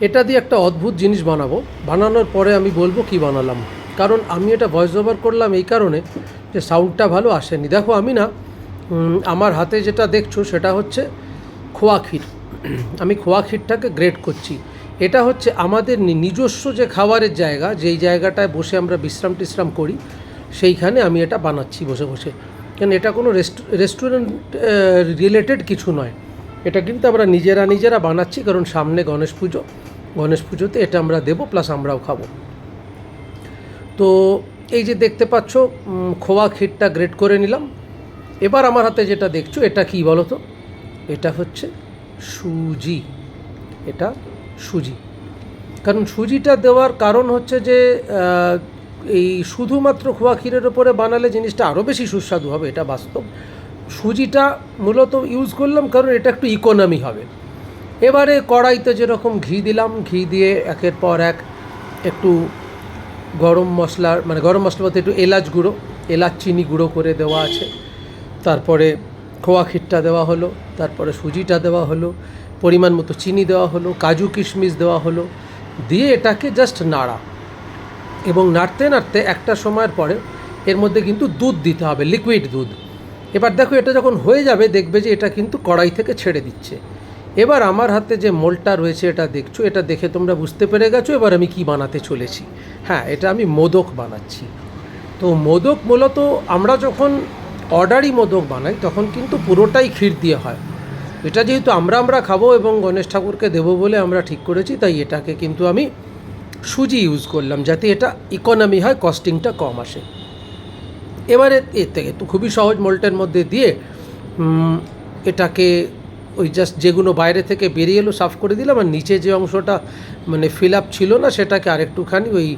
এটা দিয়ে একটা অদ্ভুত জিনিস বানাবো। বানানোর পরে আমি বলব কি বানালাম। কারণ আমি এটা ভয়েস ওভার করলাম এই কারণে যে সাউন্ডটা ভালো আসেনি। দেখো আমি না আমার হাতে যেটা দেখছ সেটা হচ্ছে খোয়া ক্ষীর। আমি খোয়া ক্ষীরটাকে গ্রেড করছি। এটা হচ্ছে আমাদের নিজস্ব যে খাবারের জায়গা, যেই জায়গাটায় বসে আমরা বিশ্রাম টিশ্রাম করি, সেইখানে আমি এটা বানাচ্ছি বসে বসে। কেন, এটা কোনো রেস্টুরেন্ট রিলেটেড কিছু নয়। এটা কিন্তু আমরা নিজেরা নিজেরা বানাচ্ছি, কারণ সামনে গণেশ পুজো। গণেশ পুজোতে এটা আমরা দেবো, প্লাস আমরাও খাব। তো এই যে দেখতে পাচ্ছ খোয়া ক্ষীরটা গ্রেট করে নিলাম। এবার আমার হাতে যেটা দেখছ, এটা কি বলো তো? এটা হচ্ছে সুজি। এটা সুজি। কারণ সুজিটা দেওয়ার কারণ হচ্ছে যে এই শুধুমাত্র খোয়া ক্ষীরের ওপরে বানালে জিনিসটা আরও বেশি সুস্বাদু হবে, এটা বাস্তব। সুজিটা মূলত ইউজ করলাম কারণ এটা একটু ইকোনমি হবে। এবারে কড়াইতে যেরকম ঘি দিলাম, ঘি দিয়ে একের পর এক একটু গরম মশলার মানে গরম মশলা বলতে একটু এলাচ গুঁড়ো, এলাচ চিনি গুঁড়ো করে দেওয়া আছে। তারপরে খোয়া ক্ষীরটা দেওয়া হলো, তারপরে সুজিটা দেওয়া হলো, পরিমাণ মতো চিনি দেওয়া হলো, কাজু কিশমিশ দেওয়া হলো, দিয়ে এটাকে জাস্ট নাড়া। এবং নাড়তে নাড়তে একটা সময়ের পরে এর মধ্যে কিন্তু দুধ দিতে হবে লিকুইড দুধ। এবার দেখো, এটা যখন হয়ে যাবে, দেখবে যে এটা কিন্তু কড়াই থেকে ছেড়ে দিচ্ছে। এবার আমার হাতে যে মোলটা রয়েছে, এটা দেখছ, এটা দেখে তোমরা বুঝতে পেরে গেছো, এবার আমি কি বানাতে চলেছি। হ্যাঁ এটা আমি মোদক বানাচ্ছি। তো মোদক মূলত আমরা যখন অর্ডারি মোদক বানাই, তখন কিন্তু পুরোটাই ক্ষীর দিয়ে হয়। এটা যেহেতু আমরা আমরা খাব এবং গণেশ ঠাকুরকে দেবো বলে আমরা ঠিক করেছি, তাই এটাকে কিন্তু আমি সুজি ইউজ করলাম, যাতে এটা ইকোনমি হয় কস্টিংটা কম আসে। এবারে এর থেকে তো খুবই সহজ মোল্টের মধ্যে দিয়ে এটাকে ওই জাস্ট যেগুলো বাইরে থেকে বেরিয়ে এলো সাফ করে দিলাম আর নিচে যে অংশটা মানে ফিল আপ ছিল না সেটাকে আরেকটুখানি ওই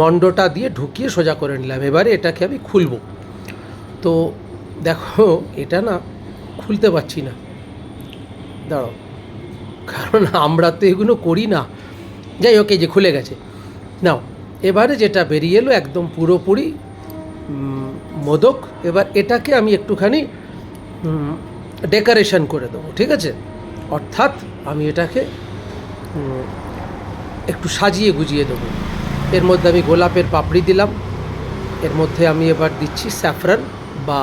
মণ্ডটা দিয়ে ঢুকিয়ে সোজা করে নিলাম। এবারে এটাকে আমি খুলবো। তো দেখো, এটা না খুলতে পারছি না। দাঁড়াও, কারণ আমরা তো এগুলো করি না। যাই হোক যে খুলে গেছে। নাও এবারে যেটা বেরিয়ে এলো একদম পুরোপুরি মোদক। এবার এটাকে আমি একটুখানি ডেকোরেশন করে দেবো, ঠিক আছে? অর্থাৎ আমি এটাকে একটু সাজিয়ে গুজিয়ে দেবো। এর মধ্যে আমি গোলাপের পাপড়ি দিলাম। এর মধ্যে আমি এবার দিচ্ছি স্যাফরান বা,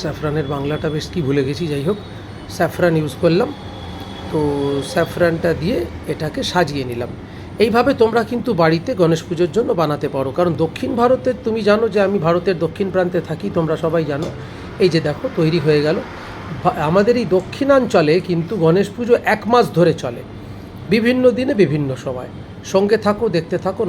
স্যাফরানের বাংলাটা বেশ কি ভুলে গেছি, যাই হোক, স্যাফরান ইউজ করলাম। তো স্যাফরানটা দিয়ে এটাকে সাজিয়ে নিলাম। এইভাবে তোমরা কিন্তু বাড়িতে গণেশ পুজোর জন্য বানাতে পারো। কারণ দক্ষিণ ভারতের, তুমি জানো যে আমি ভারতের দক্ষিণ প্রান্তে থাকি, তোমরা সবাই জানো। এই যে দেখো, তৈরি হয়ে গেল। আমাদের এই দক্ষিণাঞ্চলে কিন্তু গণেশ পুজো এক মাস ধরে চলে। বিভিন্ন দিনে বিভিন্ন সময়। সঙ্গে থাকো, দেখতে থাকো